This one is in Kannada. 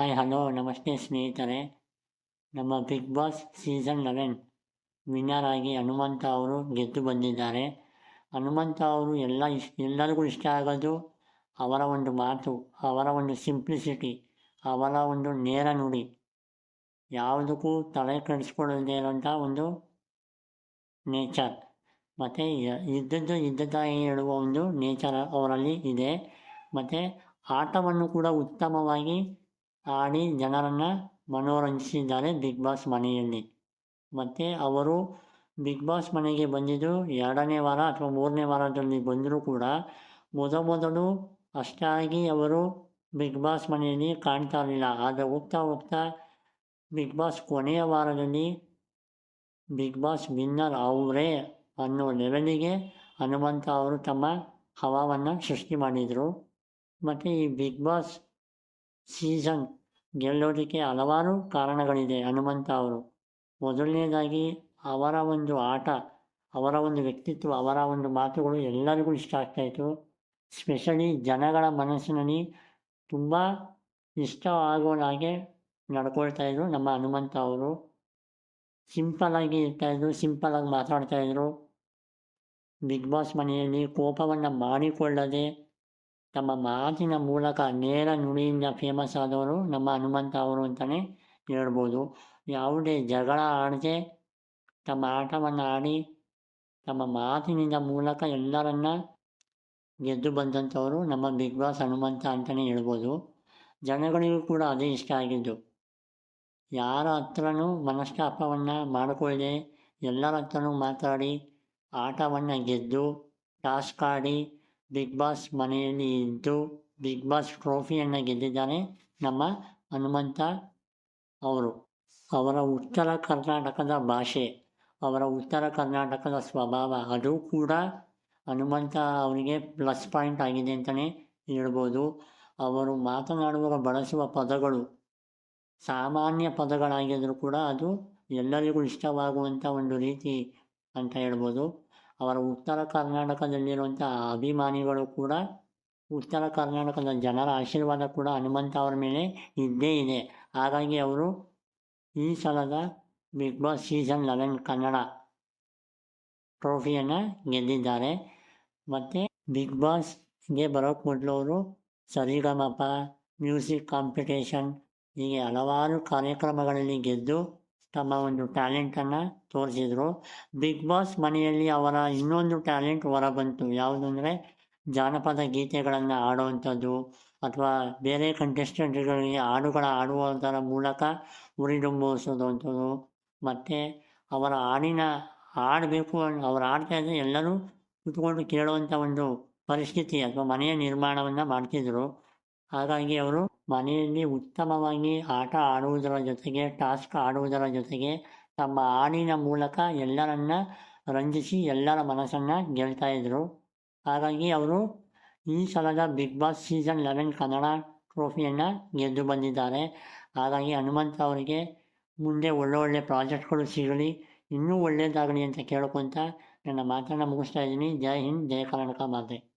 ಹಾಯ್, ಹಲೋ, ನಮಸ್ತೆ ಸ್ನೇಹಿತರೆ. ನಮ್ಮ Bigg Boss season eleven winner ಆಗಿ ಹನುಮಂತ ಅವರು ಗೆದ್ದು ಬಂದಿದ್ದಾರೆ. ಹನುಮಂತ ಅವರು ಎಲ್ಲ ಇಷ್ಟ ಎಲ್ಲರಿಗೂ ಇಷ್ಟ ಆಗೋದು ಅವರ ಒಂದು ಮಾತು, ಅವರ ಒಂದು ಸಿಂಪ್ಲಿಸಿಟಿ ಅವರ ಒಂದು ನೇರ ನುಡಿ. ಯಾವುದಕ್ಕೂ ತಲೆ ಕೆಡಿಸ್ಕೊಳ್ಳದೇ ಇರೋಂಥ ಒಂದು ನೇಚರ್ ಮತ್ತು ಇದ್ದದ್ದು ಇದ್ದದ್ದಾಗಿ ಹೇಳುವ ಒಂದು ನೇಚರ್ ಅವರಲ್ಲಿ ಇದೆ. ಮತ್ತು ಆಟವನ್ನು ಕೂಡ ಉತ್ತಮವಾಗಿ ಆಡಿ ಜನರನ್ನು ಮನೋರಂಜಿಸಿದ್ದಾರೆ ಬಿಗ್ ಬಾಸ್ ಮನೆಯಲ್ಲಿ. ಮತ್ತು ಅವರು ಬಿಗ್ ಬಾಸ್ ಮನೆಗೆ ಬಂದಿದ್ದು ಎರಡನೇ ವಾರ ಅಥವಾ ಮೂರನೇ ವಾರದಲ್ಲಿ ಬಂದರೂ ಕೂಡ ಮೊದಮೊದಲು ಅಷ್ಟಾಗಿ ಅವರು ಬಿಗ್ ಬಾಸ್ ಮನೆಯಲ್ಲಿ ಕಾಣ್ತಾ ಇರಲಿಲ್ಲ ಆದರೆ ಹೋಗ್ತಾ ಹೋಗ್ತಾ ಬಿಗ್ ಬಾಸ್ ಕೊನೆಯ ವಾರದಲ್ಲಿ ಬಿಗ್ ಬಾಸ್ ವಿನ್ನರ್ ಅವರೇ ಅನ್ನೋ ಲೆವೆಲಿಗೆ ಹನುಮಂತ ಅವರು ತಮ್ಮ ಹವಾವನ್ನು ಸೃಷ್ಟಿ ಮಾಡಿದರು. ಮತ್ತು ಈ ಬಿಗ್ ಬಾಸ್ ಸೀಸನ್ ಗೆಲ್ಲೋದಕ್ಕೆ ಹಲವಾರು ಕಾರಣಗಳಿದೆ. ಹನುಮಂತ ಅವರು. ಮೊದಲನೇದಾಗಿ, ಅವರ ಒಂದು ಆಟ, ಅವರ ಒಂದು ವ್ಯಕ್ತಿತ್ವ, ಅವರ ಒಂದು ಮಾತುಗಳು ಎಲ್ಲರಿಗೂ ಇಷ್ಟ ಆಗ್ತಾಯಿತ್ತು ಸ್ಪೆಷಲಿ ಜನಗಳ ಮನಸ್ಸಿನಲ್ಲಿ ತುಂಬ ಇಷ್ಟ ಆಗೋ ಹಾಗೆ ನಡ್ಕೊಳ್ತಾಯಿದ್ರು ನಮ್ಮ ಹನುಮಂತ ಅವರು. ಸಿಂಪಲಾಗಿ ಇರ್ತಾಯಿದ್ರು ಸಿಂಪಲಾಗಿ ಮಾತಾಡ್ತಾಯಿದ್ರು ಬಿಗ್ ಬಾಸ್ ಮನೆಯಲ್ಲಿ ಕೋಪವನ್ನು ಮಾಡಿಕೊಳ್ಳದೆ ತಮ್ಮ ಮಾತಿನ ಮೂಲಕ ನೇರ ನುಡಿಯಿಂದ ಫೇಮಸ್ ಆದವರು ನಮ್ಮ ಹನುಮಂತ ಅವರು ಅಂತಲೇ ಹೇಳ್ಬೋದು. ಯಾವುದೇ ಜಗಳ ಆಡದೆ ತಮ್ಮ ಆಟವನ್ನು ಆಡಿ ತಮ್ಮ ಮಾತಿನಿಂದ ಮೂಲಕ ಎಲ್ಲರನ್ನ ಗೆದ್ದು ಬಂದಂಥವರು ನಮ್ಮ ಬಿಗ್ ಬಾಸ್ ಹನುಮಂತ ಅಂತಲೇ ಹೇಳ್ಬೋದು. ಜನಗಳಿಗೂ ಕೂಡ ಅದೇ ಇಷ್ಟ ಆಗಿದ್ದು. ಯಾರ ಹತ್ರನೂ ಮನಸ್ತಾಪವನ್ನು ಮಾಡಿಕೊಳ್ಳದೆ ಎಲ್ಲರ ಹತ್ರನೂ ಮಾತಾಡಿ, ಆಟವನ್ನು ಗೆದ್ದು, ಟಾಸ್ಕ್ ಆಡಿ ಬಿಗ್ ಬಾಸ್ ಮನೆಯಲ್ಲಿ ಇದ್ದು ಬಿಗ್ ಬಾಸ್ ಟ್ರೋಫಿಯನ್ನು ಗೆದ್ದಿದ್ದಾರೆ ನಮ್ಮ ಹನುಮಂತ ಅವರು. ಅವರ ಉತ್ತರ ಕರ್ನಾಟಕದ ಭಾಷೆ, ಅವರ ಉತ್ತರ ಕರ್ನಾಟಕದ ಸ್ವಭಾವ, ಅದು ಕೂಡ ಹನುಮಂತ ಅವರಿಗೆ ಪ್ಲಸ್ ಪಾಯಿಂಟ್ ಆಗಿದೆ ಅಂತಲೇ ಹೇಳ್ಬೋದು. ಅವರು ಮಾತನಾಡುವಾಗ ಬಳಸುವ ಪದಗಳು, ಸಾಮಾನ್ಯ ಪದಗಳಾಗಿದ್ದರೂ ಕೂಡ ಅದು ಎಲ್ಲರಿಗೂ ಇಷ್ಟವಾಗುವಂಥ ಒಂದು ರೀತಿ ಅಂತ ಹೇಳ್ಬೋದು. ಅವರ ಉತ್ತರ ಕರ್ನಾಟಕದಲ್ಲಿರುವಂಥ ಅಭಿಮಾನಿಗಳು ಕೂಡ ಉತ್ತರ ಕರ್ನಾಟಕದ ಜನರ ಆಶೀರ್ವಾದ ಕೂಡ ಹನುಮಂತ ಅವರ ಮೇಲೆ ಇದ್ದೇ ಇದೆ. ಹಾಗಾಗಿ ಅವರು ಈ ಸಲದ Bigg Boss season eleven Kannada ಟ್ರೋಫಿಯನ್ನು ಗೆದ್ದಿದ್ದಾರೆ. ಮತ್ತು ಬಿಗ್ ಬಾಸ್ಗೆ ಬರೋಕ್ಕೆ ಮೊದಲು ಅವರು ಸರಿಗಮಪ ಮ್ಯೂಸಿಕ್ ಕಾಂಪಿಟೇಷನ್ ಹೀಗೆ ಹಲವಾರು ಕಾರ್ಯಕ್ರಮಗಳಲ್ಲಿ ಗೆದ್ದು ತಮ್ಮ ಒಂದು ಟ್ಯಾಲೆಂಟನ್ನು ತೋರಿಸಿದರು. ಬಿಗ್ ಬಾಸ್ ಮನೆಯಲ್ಲಿ ಅವರ ಇನ್ನೊಂದು ಟ್ಯಾಲೆಂಟ್ ಹೊರಬಂತು. ಯಾವುದಂದರೆ ಜಾನಪದ ಗೀತೆಗಳನ್ನು ಆಡುವಂಥದ್ದು ಅಥವಾ ಬೇರೆ ಕಂಟೆಸ್ಟೆಂಟ್ಗಳಿಗೆ ಹಾಡುಗಳ ಆಡುವುದರ ಮೂಲಕ ಉರಿದುಂಬಿಸೋದು ಅಂಥದ್ದು ಮತ್ತು ಅವರ ಹಾಡಿನ ಹಾಡಬೇಕು ಅವ್ರು ಹಾಡ್ತಾ ಇದ್ದರೆ ಎಲ್ಲರೂ ಕುತ್ಕೊಂಡು ಕೇಳುವಂಥ ಒಂದು ಪರಿಸ್ಥಿತಿ ಅಥವಾ ಮನೆಯ ನಿರ್ಮಾಣವನ್ನು ಮಾಡ್ತಿದ್ದರು ಹಾಗಾಗಿ ಅವರು ಮನೆಯಲ್ಲಿ ಉತ್ತಮವಾಗಿ ಆಟ ಆಡುವುದರ ಜೊತೆಗೆ, ಟಾಸ್ಕ್ ಆಡುವುದರ ಜೊತೆಗೆ ತಮ್ಮ ಹಾಡಿನ ಮೂಲಕ ಎಲ್ಲರನ್ನ ರಂಜಿಸಿ ಎಲ್ಲರ ಮನಸ್ಸನ್ನು ಗೆಲ್ತಾ ಇದ್ದರು ಹಾಗಾಗಿ ಅವರು ಈ ಸಲದ Bigg Boss season eleven Kannada ಟ್ರೋಫಿಯನ್ನು ಗೆದ್ದು ಬಂದಿದ್ದಾರೆ. ಹಾಗಾಗಿ ಹನುಮಂತ ಅವರಿಗೆ ಮುಂದೆ ಒಳ್ಳೊಳ್ಳೆ ಪ್ರಾಜೆಕ್ಟ್ಗಳು ಸಿಗಲಿ, ಇನ್ನೂ ಒಳ್ಳೆಯದಾಗಲಿ ಅಂತ ಕೇಳ್ಕೊತ ನನ್ನ ಮಾತನ್ನು ಮುಗಿಸ್ತಾ ಇದ್ದೀನಿ. ಜೈ ಹಿಂದ್, ಜೈ ಕರ್ನಾಟಕ ಮಾತೆ.